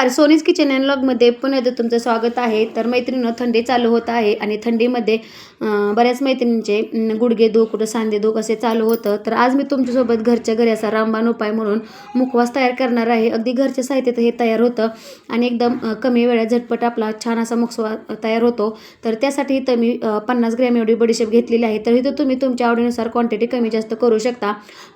नमस्कार. सोनीज kitchen and लॉगमध्ये पुन्हा एकदा तुमचं स्वागत आहे. तर मैत्रिणीनं थंडी चालू होत आहे आणि थंडीमध्ये बऱ्याच मैत्रिणींचे गुडघे दुख कुठं सांधे दुख असे चालू होतं. तर आज मी तुमच्यासोबत घरच्या घरी असा रामबाण उपाय म्हणून मुखवास तयार करणार आहे. अगदी घरच्या साहित्यात हे तयार होतं आणि एकदम कमी वेळात झटपट आपला छान असा मुखवास तयार होतो. तर त्यासाठी इथं मी पन्नास ग्रॅम एवढी बडीशेप घेतलेली आहे. तर इथं तुम्ही तुमच्या आवडीनुसार क्वांटिटी कमी जास्त करू शकता.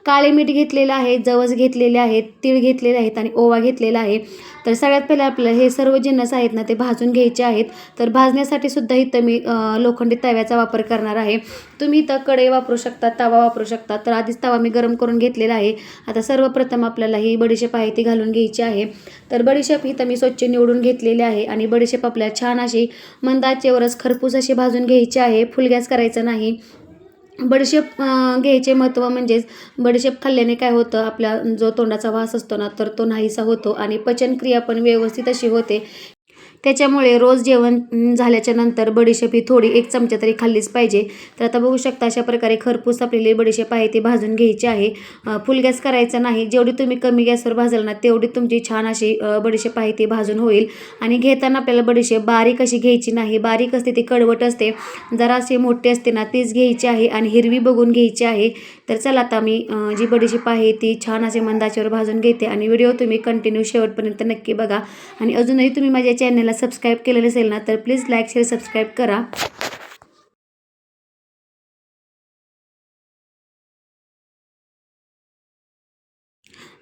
काळे मीठ घेतलेलं आहे जवस घेतलेले आहेत तीळ घेतलेले आहेत आणि ओवा घेतलेला आहे. तर सगळ्यात पहिले आपल्याला हे सर्व जिन्नस आहेत ना ते भाजून घ्यायचे आहेत. तर भाजण्यासाठी सुद्धा इथं मी लोखंडी तव्याचा वापर करणार आहे. तुम्ही इथं कढई वापरू शकता तवा वापरू शकता. तर आधीच तवा मी गरम करून घेतलेला आहे. आता सर्वप्रथम आपल्याला ही बडीशेप आहे ती घालून घ्यायची आहे. तर बडीशेप इथं मी स्वच्छ निवडून घेतलेली आहे आणि बडीशेप आपल्याला छान अशी मंदाचेवरच खरपूस अशी भाजून घ्यायची आहे. फुल गॅस करायचा नाही. बडीशेप घ्यायचे महत्त्व म्हणजेच बडीशेप खाल्ल्याने काय होतं आपला जो तोंडाचा वास असतो ना तर तो नाहीसा होतो आणि पचनक्रिया पण व्यवस्थित अशी होते. त्याच्यामुळे रोज जेवण झाल्याच्यानंतर बडीशेप ही थोडी एक चमचा तरी खाल्लीच पाहिजे. तर आता बघू शकता अशा प्रकारे खरपूस आपलेली बडीशेप आहे ती भाजून घ्यायची आहे. फुल गॅस करायचा नाही. जेवढी तुम्ही कमी गॅसवर भाजाल ना तेवढी तुमची छान अशी बडीशेप आहे ती भाजून होईल. आणि घेताना आपल्याला बडीशेप बारीक अशी घ्यायची नाही. बारीक असते ती कडवट असते. जरा अशी मोठी असते ना तीच घ्यायची आहे आणि हिरवी बघून घ्यायची आहे. तर चला आता मी जी बडीशेप आहे ती छान असे मंदाच्यावर भाजून घेते. आणि व्हिडिओ तुम्ही कंटिन्यू शेवटपर्यंत नक्की बघा. आणि अजूनही तुम्ही माझ्या चॅनलला सबस्क्राईब केलेलं असेल ना तर प्लीज लाईक शेअर सबस्क्राईब करा.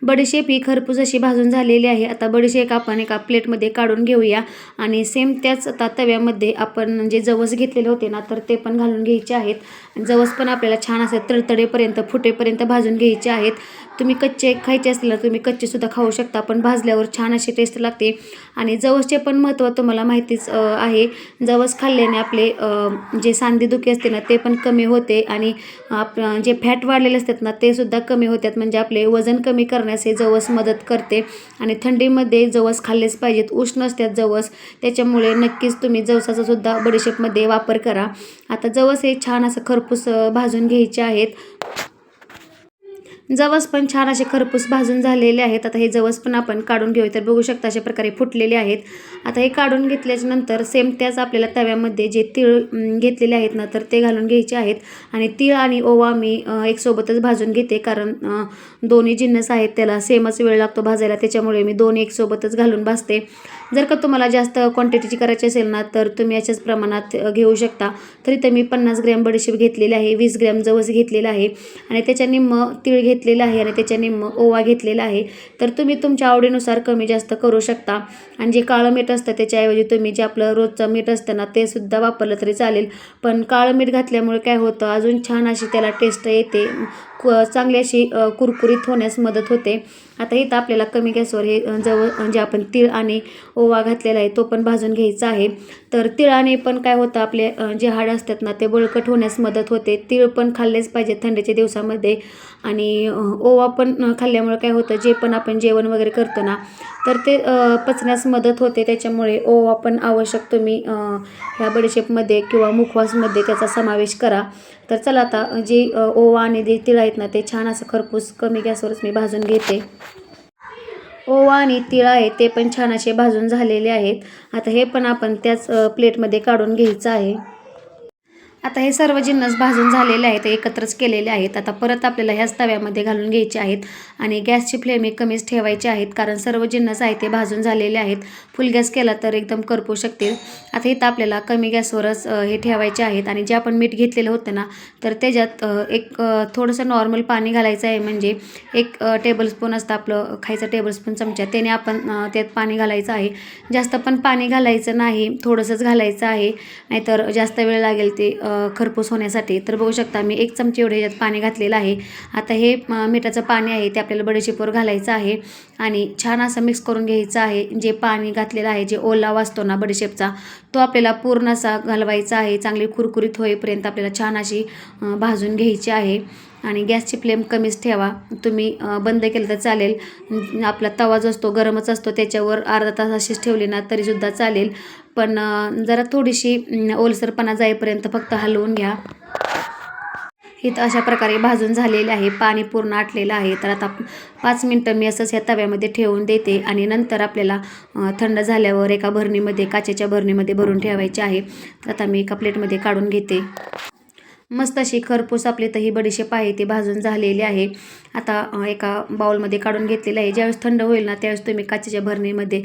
बडीशेप ही खरपूस अशी भाजून झालेली आहे. आता बडीशेप आपण एका प्लेटमध्ये काढून घेऊया. आणि सेम त्याच आता तव्यामध्ये आपण जे जवस घेतलेले होते ना तर ते पण घालून घ्यायचे आहेत. जवस पण आपल्याला छान असं तडतडेपर्यंत फुटेपर्यंत भाजून घ्यायचे आहेत. तुम्ही कच्चे खायचे असतील ना तुम्ही कच्चेसुद्धा खाऊ शकता पण भाजल्यावर छान अशी टेस्ट लागते. आणि जवसचे पण महत्त्व तुम्हाला माहितीच आहे. जवस खाल्ल्याने आपले जे सांधेदुखी असते ना ते पण कमी होते आणि आप जे फॅट वाढलेले असतात ना ते सुद्धा कमी होतात. म्हणजे आपले वजन कमी करण्यास हे जवस मदत करते. आणि थंडीमध्ये जवस खाल्लेच पाहिजेत. उष्ण असतात जवस त्याच्यामुळे नक्कीच तुम्ही जवसाचा सुद्धा बडीशेपमध्ये वापर करा. आता जवस हे छान असं खरपूस भाजून घ्यायचे आहेत. जवस पण छान असे खरपूस भाजून झालेले आहेत. आता हे जवस पण आपण काढून घेऊ तर बघू शकता अशा प्रकारे फुटलेले आहेत. आता हे काढून घेतल्याच्या नंतर सेम त्याच आपल्याला तव्यामध्ये जे तीळ घेतलेले आहेत ना तर ते घालून घ्यायचे आहेत. आणि तीळ आणि ओवा मी एक सोबतच भाजून घेते. कारण दोन्ही जिन्नस आहेत. त्याला सेमच वेळ लागतो भाजायला. त्याच्यामुळे मी दोन्ही एक सोबतच घालून भाजते. जर का तुम्हाला जास्त क्वांटिटीची करायची असेल ना तर तुम्ही याच्याच प्रमाणात घेऊ शकता. तरी तर मी पन्नास ग्रॅम बडीशेप घेतलेली आहे वीस ग्रॅम जवस घेतलेला आहे आणि त्याच्या निम्म तीळ घेतलेलं आहे आणि त्याच्या निम्म ओवा घेतलेला आहे. तर तुम्ही तुमच्या आवडीनुसार कमी जास्त करू शकता. आणि जे काळं मीठ असतं त्याच्याऐवजी तुम्ही जे आपलं रोजचं मीठ असतं ना ते सुद्धा वापरलं तरी चालेल. पण काळं मीठ घातल्यामुळे काय होतं अजून छान अशी त्याला टेस्ट येते. क चांगली अशी कुरकुरीत होण्यास मदत होते. आता इथं आपल्याला कमी गॅसवर हे जवळ जे आपण तीळ आणि ओवा घातलेला आहे तो पण भाजून घ्यायचा आहे. तर तिळाने पण काय होतं आपले जे हाड असतात ना ते बळकट होण्यास मदत होते. तीळ पण खाल्लेच पाहिजे थंडीच्या दिवसामध्ये. आणि ओवा पण खाल्ल्यामुळे काय होतं जे पण आपण जेवण वगैरे करतो ना तर ते पचण्यास मदत होते. त्याच्यामुळे ओवा पण आवश्यक तुम्ही ह्या बडीशेपमध्ये किंवा मुखवासमध्ये त्याचा समावेश करा. तर चला आता जे ओवा आणि जे तिळ आहे आहेत ना ते छान असं खरपूस कमी गॅसवरच मी भाजून घेते. ओवा आणि तीळ आहे ते पण छान असे भाजून झालेले आहेत. आता हे पण आपण त्याच प्लेटमध्ये काढून घ्यायचं आहे. आता हे सर्व जिन्नस भाजून झालेले आहेत एकत्रच केलेले आहेत. आता परत आपल्याला ह्याच तव्यामध्ये घालून घ्यायचे आहेत आणि गॅसची फ्लेम कमीच ठेवायचे आहेत. कारण सर्व जिन्नस आहे ते भाजून झालेले आहेत. फुल गॅस केला तर एकदम करपू शकतील. आता इथं आपल्याला कमी गॅसवरच हे ठेवायचे आहेत आणि जे आपण मीठ घेतलेलं होतं ना तर त्याच्यात एक थोडंसं नॉर्मल पाणी घालायचं आहे. म्हणजे एक टेबलस्पून असतं आपलं खायचं टेबलस्पून चमचा. त्याने आपण त्यात पाणी घालायचं आहे. जास्त पण पाणी घालायचं नाही. थोडंसंच घालायचं आहे. नाहीतर जास्त वेळ लागेल ते खरपूस होण्यासाठी. तर बघू शकता मी एक चमचे एवढे यात पाणी घातलेलं आहे. आता हे मिठाचं पाणी आहे ते आपल्याला बडीशेपवर घालायचं आहे. आणि छान असं मिक्स करून घ्यायचं आहे. जे पाणी घातलेलं आहे जे ओलावा असतो ना बडीशेपचा तो आपल्याला पूर्ण असा घालवायचा आहे. चांगली कुरकुरीत होईपर्यंत आपल्याला छान अशी भाजून घ्यायची आहे. आणि गॅसची फ्लेम कमीच ठेवा. तुम्ही बंद केलं तर चालेल. आपला तवा जो असतो गरमच असतो त्याच्यावर अर्धा तास अशीच ठेवली ना तरीसुद्धा चालेल. पण जरा थोडीशी ओलसरपणा जाईपर्यंत फक्त हलवून घ्या. इथं अशा प्रकारे भाजून झालेले आहे. पाणी पूर्ण आटलेलं आहे. तर आता पाच मिनटं मी असंच ह्या तव्यामध्ये ठेवून देते आणि नंतर आपल्याला थंड झाल्यावर एका भरणीमध्ये काचेच्या भरणीमध्ये भरून ठेवायचे आहे. तर आता मी एका प्लेटमध्ये काढून घेते. मस्त अशी खरपूस आपली तर ही बडीशेप आहे ती भाजून झालेली आहे. आता एका बाउलमध्ये काढून घेतलेलं आहे. ज्यावेळेस थंड होईल ना त्यावेळेस तुम्ही काचेच्या भरणीमध्ये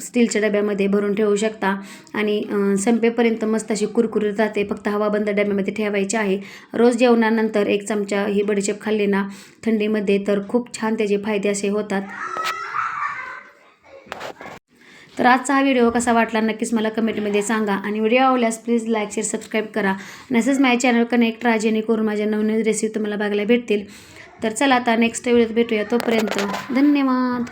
स्टीलच्या डब्यामध्ये भरून ठेवू शकता. आणि संपेपर्यंत मस्त अशी कुरकुरीत राहते. फक्त हवाबंद डब्यामध्ये ठेवायची आहे. रोज जेवणानंतर एक चमचा ही बडीशेप खाल्ली ना थंडीमध्ये तर खूप छान त्याचे फायदे असे होतात. तर आजचा हा व्हिडिओ कसा वाटला नक्कीच मला कमेंटमध्ये सांगा. आणि व्हिडिओ आवडल्यास प्लीज लाईक शेअर सबस्क्राईब करा. आणि असंच माझ्या चॅनल कनेक्ट राहा जेणेकरून माझ्या नवनवीन रेसिपी तुम्हाला बघायला भेटतील. तर चला आता नेक्स्ट व्हिडिओत भेटूया तोपर्यंत. धन्यवाद.